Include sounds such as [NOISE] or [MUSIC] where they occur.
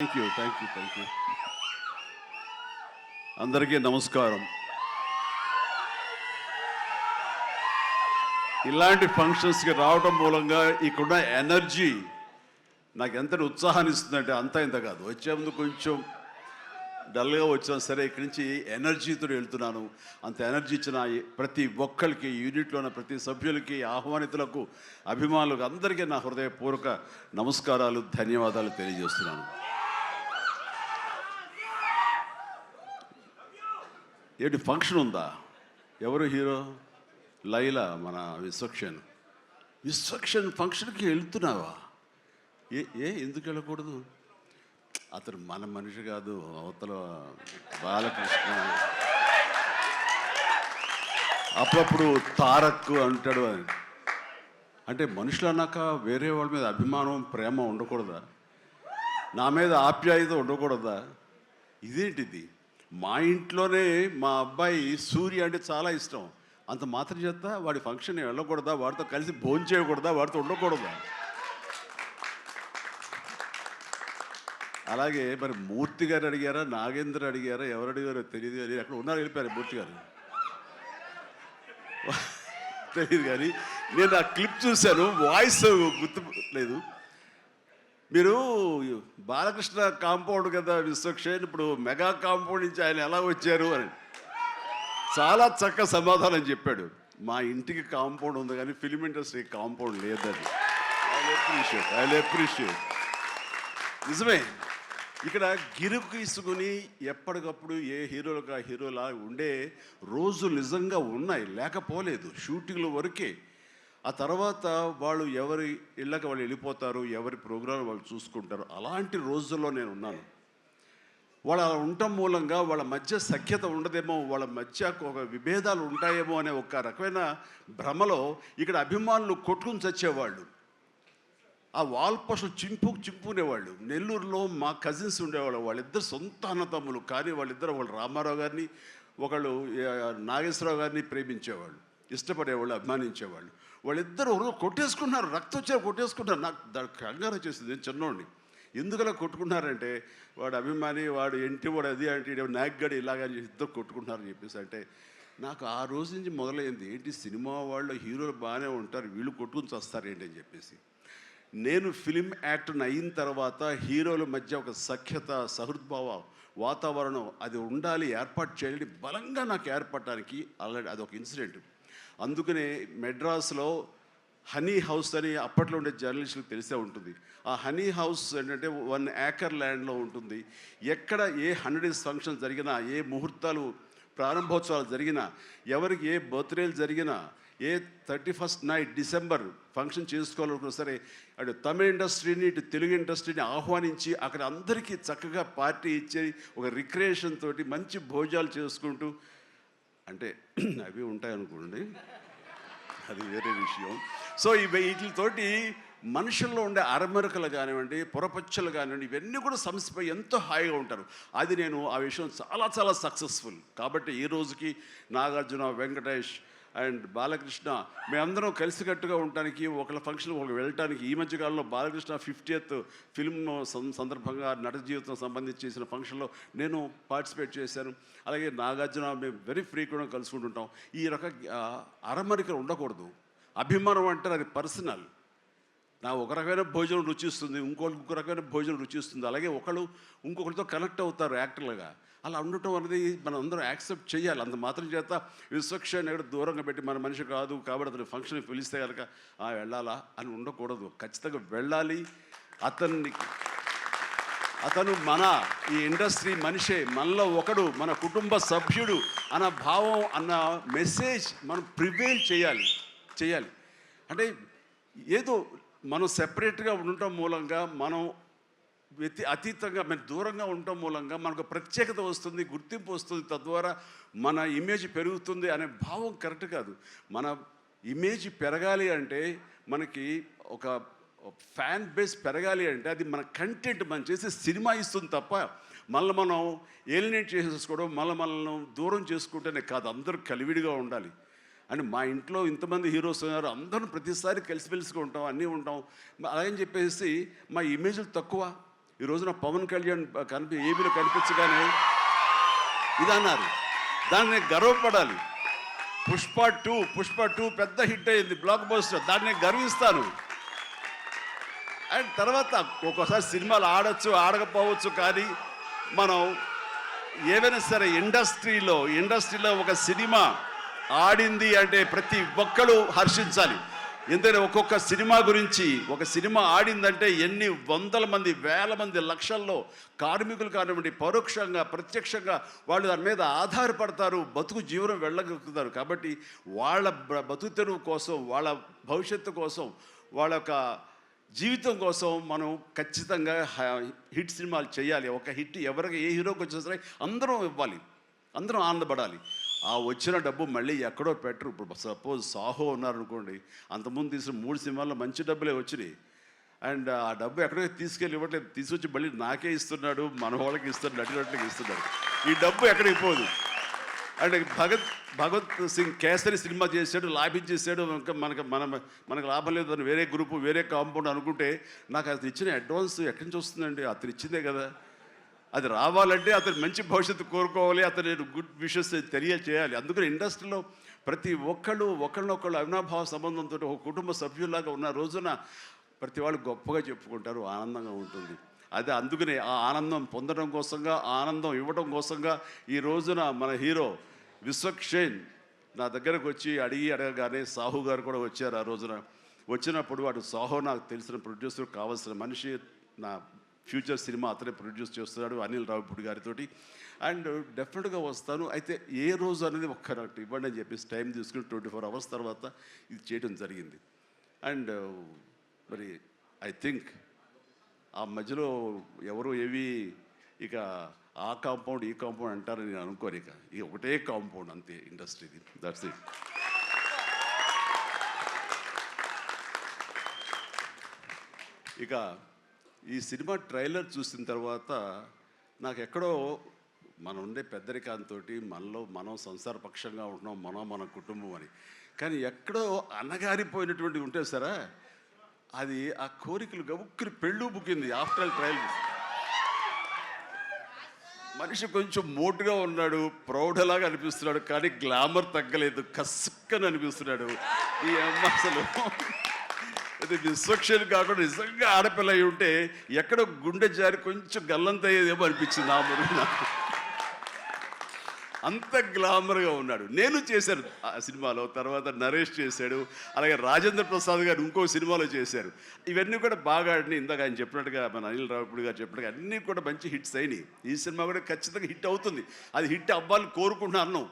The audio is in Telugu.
Thank you thank you thank you అందరికీ నమస్కారం. ఇలాంటి ఫంక్షన్స్కి రావడం మూలంగా ఇక్కడున్న ఎనర్జీ నాకు ఎంత ఉత్సాహాన్ని ఇస్తుందంటే అంత ఇంత కాదు. వచ్చే ముందు కొంచెం డల్గా వచ్చినా సరే ఇక్కడి నుంచి ఎనర్జీతో వెళ్తున్నాను. అంత ఎనర్జీ ఇచ్చిన ప్రతి ఒక్కరికి యూనిట్లో ఉన్న ప్రతి సభ్యులకి ఆహ్వానితులకు అభిమానులకు అందరికీ నా హృదయపూర్వక నమస్కారాలు ధన్యవాదాలు తెలియజేస్తున్నాను. ఏంటి ఫంక్షన్ ఉందా? ఎవరు హీరో? లైలా మన విశ్వక్షన్ విశ్వక్షన్ ఫంక్షన్కి వెళ్తున్నావా? ఏ ఏ ఎందుకు వెళ్ళకూడదు? అతను మన మనిషి కాదు అవతల బాలకృష్ణ. అప్పుడప్పుడు తారక్ అంటాడు అని అంటే మనుషులు అన్నాక వేరే వాళ్ళ మీద అభిమానం ప్రేమ ఉండకూడదా? నా మీద ఆప్యాయత ఉండకూడదా? ఇదేంటిది? మా ఇంట్లోనే మా అబ్బాయి సూర్య అంటే చాలా ఇష్టం. అంత మాత్రం చేత వాడి ఫంక్షన్ వెళ్ళకూడదా వాడితో కలిసి భోజనం చేయకూడదా వాడితో ఉండకూడదా? అలాగే మరి మూర్తి గారు అడిగారా నాగేంద్ర అడిగారా ఎవరు అడిగారో తెలియదు కానీ అక్కడ ఉన్నారు వెళ్ళిపోయారు మూర్తి గారు. తెలియదు కానీ నేను ఆ క్లిప్ చూశాను వాయిస్ గుర్తు లేదు. మీరు బాలకృష్ణ కాంపౌండ్ కదా విశ్వక్షేణ్ ఇప్పుడు మెగా కాంపౌండ్ నుంచి ఆయన ఎలా వచ్చారు అని. చాలా చక్క సమాధానం చెప్పాడు. మా ఇంటికి కాంపౌండ్ ఉంది కానీ ఫిలిం ఇండస్ట్రీ కాంపౌండ్ లేదని ఐ అప్రిషియేట్ ఐ అప్రిషియేట్. నిజమే. ఇక్కడ గిరుకు ఇసుకుని ఎప్పటికప్పుడు ఏ హీరోలకు ఆ హీరోలా ఉండే రోజులు నిజంగా ఉన్నాయి. లేకపోలేదు. షూటింగ్ల వరకే. ఆ తర్వాత వాళ్ళు ఎవరి ఇళ్ళకి వాళ్ళు వెళ్ళిపోతారు ఎవరి ప్రోగ్రాం వాళ్ళు చూసుకుంటారు అలాంటి రోజుల్లో నేను ఉన్నాను వాళ్ళు అలా ఉండటం మూలంగా వాళ్ళ మధ్య సఖ్యత ఉండదేమో వాళ్ళ మధ్య ఒక విభేదాలు ఉంటాయేమో అనే ఒక రకమైన భ్రమలో ఇక్కడ అభిమానులు కొట్టుకుని చచ్చేవాళ్ళు. ఆ వాల్ పోస్టులు చింపు చింపునేవాళ్ళు. నెల్లూరులో మా కజిన్స్ ఉండేవాళ్ళు. వాళ్ళిద్దరు సొంత అన్నతమ్ములు కానీ వాళ్ళిద్దరు వాళ్ళు రామారావు గారిని ఒకళ్ళు నాగేశ్వరరావు గారిని ప్రేమించేవాళ్ళు. ఇష్టపడేవాళ్ళు అభిమానించేవాళ్ళు. వాళ్ళిద్దరు ఒకరు కొట్టేసుకున్నారు రక్తం వచ్చారు కొట్టేసుకున్నారు. నాకు దానికి కంగారు వచ్చేసింది నేను చిన్నోడిని. ఎందుకలా కొట్టుకున్నారంటే వాడు అభిమాని వాడు ఎంటి వాడు అది అంటే ఈడు ఇలాగని చెప్పి ఇద్దరు కొట్టుకుంటున్నారని చెప్పేసి అంటే నాకు ఆ రోజు నుంచి మొదలైంది. ఏంటి సినిమా వాళ్ళు హీరోలు బాగానే ఉంటారు వీళ్ళు కొట్టుకుని వస్తారు ఏంటి అని చెప్పేసి. నేను ఫిలిం యాక్టర్ని అయిన తర్వాత హీరోల మధ్య ఒక సఖ్యత సహృద్భావ వాతావరణం అది ఉండాలి ఏర్పాటు చేయాలి బలంగా నాకు ఏర్పడటానికి ఆల్రెడీ అదొక ఇన్సిడెంట్. అందుకనే మెడ్రాస్లో హనీ హౌస్ అని అప్పట్లో ఉండే జర్నలిస్టులకు తెలిసే ఉంటుంది. ఆ హనీ హౌస్ ఏంటంటే వన్ ఏకర్ ల్యాండ్లో ఉంటుంది. ఎక్కడ ఏ హండ్రెడ్ ఫంక్షన్ జరిగినా ఏ ముహూర్తాలు ప్రారంభోత్సవాలు జరిగినా ఎవరికి ఏ బర్త్డేలు జరిగినా ఏ thirty first night December function చేసుకోవాలనుకున్నా సరే అటు తమిళ ఇండస్ట్రీని ఇటు తెలుగు ఇండస్ట్రీని ఆహ్వానించి అక్కడ అందరికీ చక్కగా పార్టీ ఇచ్చి ఒక రిక్రియేషన్ తోటి మంచి భోజనాలు చేసుకుంటూ అంటే [CLEARS THROAT] అవి ఉంటాయనుకోండి అది వేరే విషయం. సో ఇవి వీటితోటి మనుషుల్లో ఉండే అరమరకలు కానివ్వండి పొరపచ్చలు కానివ్వండి ఇవన్నీ కూడా సమస్యపై ఎంతో హాయిగా ఉంటారు. అది నేను ఆ విషయం చాలా చాలా సక్సెస్ఫుల్ కాబట్టి ఈ రోజుకి నాగార్జున వెంకటేష్ అండ్ బాలకృష్ణ మేమందరం కలిసికట్టుగా ఉండటానికి ఒకళ్ళ ఫంక్షన్ ఒకరు వెళ్ళటానికి ఈ మధ్యకాలంలో బాలకృష్ణ ఫిఫ్టీయత్ ఫిల్మ్ సందర్భంగా నట జీవితం సంబంధించి చేసిన ఫంక్షన్లో నేను పార్టిసిపేట్ చేశాను. అలాగే నాగార్జున మేము వెరీ ఫ్రీక్వెంట్గా కలుసుకుంటుంటాం. ఈ రక అరమరికలు ఉండకూడదు. అభిమానం అంటే అది పర్సనల్. నా ఒక రకమైన భోజనం రుచిస్తుంది ఇంకోటి ఇంకో రకమైన భోజనం రుచిస్తుంది. అలాగే ఒకళ్ళు ఇంకొకరితో కనెక్ట్ అవుతారు యాక్టర్లుగా. అలా ఉండటం అనేది మనం అందరం యాక్సెప్ట్ చేయాలి. అంత మాత్రం చేత విశ్వక్షాన్ని ఎక్కడ దూరంగా పెట్టి మన మనిషి కాదు కాబట్టి అతని ఫంక్షన్ పిలిస్తే కనుక "ఆ, వెళ్ళాలా? అని ఉండకూడదు. ఖచ్చితంగా వెళ్ళాలి. అతన్ని అతను మన ఈ ఇండస్ట్రీ మనిషే మనలో ఒకడు మన కుటుంబ సభ్యుడు అన్న భావం అన్న మెసేజ్ మనం ప్రివేల్ చేయాలి. చేయాలి. అంటే ఏదో మనం సెపరేట్గా ఉండటం మూలంగా మనం వ్యతి అతీతంగా మన దూరంగా ఉండటం మూలంగా మనకు ప్రత్యేకత వస్తుంది గుర్తింపు వస్తుంది. తద్వారా మన ఇమేజ్ పెరుగుతుంది అనే భావం కరెక్ట్ కాదు. మన ఇమేజ్ పెరగాలి అంటే మనకి ఒక ఫ్యాన్ బేస్ పెరగాలి అంటే అది మన కంటెంట్ మనం చేసే సినిమా ఇస్తుంది తప్ప మళ్ళీ మనం ఏలినేట్ చేసేసుకోవడం మళ్ళీ మనల్ని దూరం చేసుకుంటేనే కాదు. అందరూ కలివిడిగా ఉండాలి. అని మా ఇంట్లో ఇంతమంది హీరోస్ ఉన్నారు అందరం ప్రతిసారి కలిసిమెలిసిగా ఉంటాం అన్నీ ఉంటాం. అలాగని చెప్పేసి మా ఇమేజ్లు తక్కువ. ఈ రోజున పవన్ కళ్యాణ్ కనిపి ఏబీలో కనిపించగానే ఇది అన్నారు దాన్ని గర్వపడాలి. పుష్ప టూ పుష్ప టూ పెద్ద హిట్ అయింది బ్లాక్ బస్టర్. దాన్ని గర్విస్తాను. అండ్ తర్వాత ఒక్కోసారి సినిమాలు ఆడచ్చు ఆడకపోవచ్చు కానీ మనం ఏవైనా సరే ఇండస్ట్రీలో ఇండస్ట్రీలో ఒక సినిమా ఆడింది అంటే ప్రతి ఒక్కరు హర్షించాలి. ఎందుకంటే ఒక్కొక్క సినిమా గురించి ఒక సినిమా ఆడిందంటే ఎన్ని వందల మంది వేల మంది లక్షల్లో కార్మికులు కానివ్వండి పరోక్షంగా ప్రత్యక్షంగా వాళ్ళు దాని మీద ఆధారపడతారు బతుకు జీవనం వెళ్ళగలుగుతారు. కాబట్టి వాళ్ళ బతుకు తెరువు కోసం వాళ్ళ భవిష్యత్తు కోసం వాళ్ళ యొక్క జీవితం కోసం మనం ఖచ్చితంగా హిట్ సినిమాలు చేయాలి. ఒక హిట్ ఎవరికి ఏ హీరోకి వచ్చేసరికి అందరం ఇవ్వాలి. అందరం ఆనందపడాలి. ఆ వచ్చిన డబ్బు మళ్ళీ ఎక్కడో పెట్టరు. ఇప్పుడు సపోజ్ సాహో ఉన్నారనుకోండి అంతకుముందు తీసిన మూడు సినిమాల్లో మంచి డబ్బులే వచ్చినాయి. అండ్ ఆ డబ్బు ఎక్కడో తీసుకెళ్ళి ఇవ్వట్లేదు. తీసుకొచ్చి మళ్ళీ నాకే ఇస్తున్నాడు మన వాళ్ళకి ఇస్తున్నాడు నటినట్లకి ఇస్తున్నాడు. ఈ డబ్బు ఎక్కడికి పోదు. అండ్ భగత్ భగత్ సింగ్ కేసరి సినిమా చేశాడు లాభించేసాడు ఇంకా మనకు మన మనకు లాభం లేదు. అని వేరే గ్రూపు వేరే కాంపౌండ్ అనుకుంటే నాకు అతను ఇచ్చిన అడ్వాన్స్ ఎక్కడి నుంచి వస్తుందండి? అతను ఇచ్చిందే కదా. అది రావాలంటే అతను మంచి భవిష్యత్తు కోరుకోవాలి అతను గుడ్ విషెస్ తెలియచేయాలి. అందుకని ఇండస్ట్రీలో ప్రతి ఒక్కళ్ళు ఒకళ్ళనొకళ్ళు అవినాభావ సంబంధంతో ఒక కుటుంబ సభ్యులాగా ఉన్న రోజున ప్రతి వాళ్ళు గొప్పగా చెప్పుకుంటారు ఆనందంగా ఉంటుంది. అదే అందుకనే ఆ ఆనందం పొందడం కోసంగా ఆనందం ఇవ్వడం కోసంగా ఈ రోజున మన హీరో విశ్వక్షేన్ నా దగ్గరకు వచ్చి అడిగి అడగగానే సాహు గారు కూడా వచ్చారు ఆ రోజున. వచ్చినప్పుడు వాడు సాహో నాకు తెలిసిన ప్రొడ్యూసర్ కావాల్సిన మనిషి నా ఫ్యూచర్ సినిమా అతనే ప్రొడ్యూస్ చేస్తున్నాడు అనిల్ రావిపూడి గారితో అండ్ డెఫినెట్గా వస్తాను. అయితే ఏ రోజు అనేది ఒక్క నాకు ఇవ్వండి అని చెప్పేసి టైం తీసుకుని ట్వంటీ ఫోర్ అవర్స్ తర్వాత ఇది చేయడం జరిగింది. అండ్ మరి ఐ థింక్ ఆ మధ్యలో ఎవరు ఏవి ఇక ఆ కాంపౌండ్ ఈ కాంపౌండ్ అంటారని నేను అనుకోను ఇక. ఇక ఒకటే కాంపౌండ్ అంతే ఇండస్ట్రీది దట్స్ ఇట్ ఇక ఈ సినిమా ట్రైలర్ చూసిన తర్వాత నాకు ఎక్కడో మనం ఉండే పెద్దరికాంతో మనలో మనం సంసారపక్షంగా ఉంటున్నాం మనం మన కుటుంబం అని. కానీ ఎక్కడో అనగారిపోయినటువంటి ఉంటే సరే అది ఆ కోరికలు గబుక్కుని పెళ్ళు బుక్కింది ఆఫ్టర్ ట్రయల్ మనిషి కొంచెం మోటుగా ఉన్నాడు ప్రౌఢలాగా అనిపిస్తున్నాడు కానీ గ్లామర్ తగ్గలేదు కసుక్కని అనిపిస్తున్నాడు ఈ అమ్మ అసలు. అది విశ్వక్షేణి కాకుండా నిజంగా ఆడపిల్ల అయి ఉంటే ఎక్కడో గుండె జారి కొంచెం గల్లంత అయ్యేదేమో అనిపించింది ఆ మురుగు నాకు. అంత గ్లామర్గా ఉన్నాడు. నేను చేశాను. ఆ సినిమాలో తర్వాత నరేష్ చేశాడు అలాగే రాజేంద్ర ప్రసాద్ గారు ఇంకో సినిమాలో చేశారు. ఇవన్నీ కూడా బాగా ఆడిని ఇందాక ఆయన చెప్పినట్టుగా మన అనిల్ రావుడు గారు చెప్పినట్టుగా అన్నీ కూడా మంచి హిట్స్ అయినాయి. ఈ సినిమా కూడా ఖచ్చితంగా హిట్ అవుతుంది. అది హిట్ అవ్వాలని కోరుకుంటున్నాను.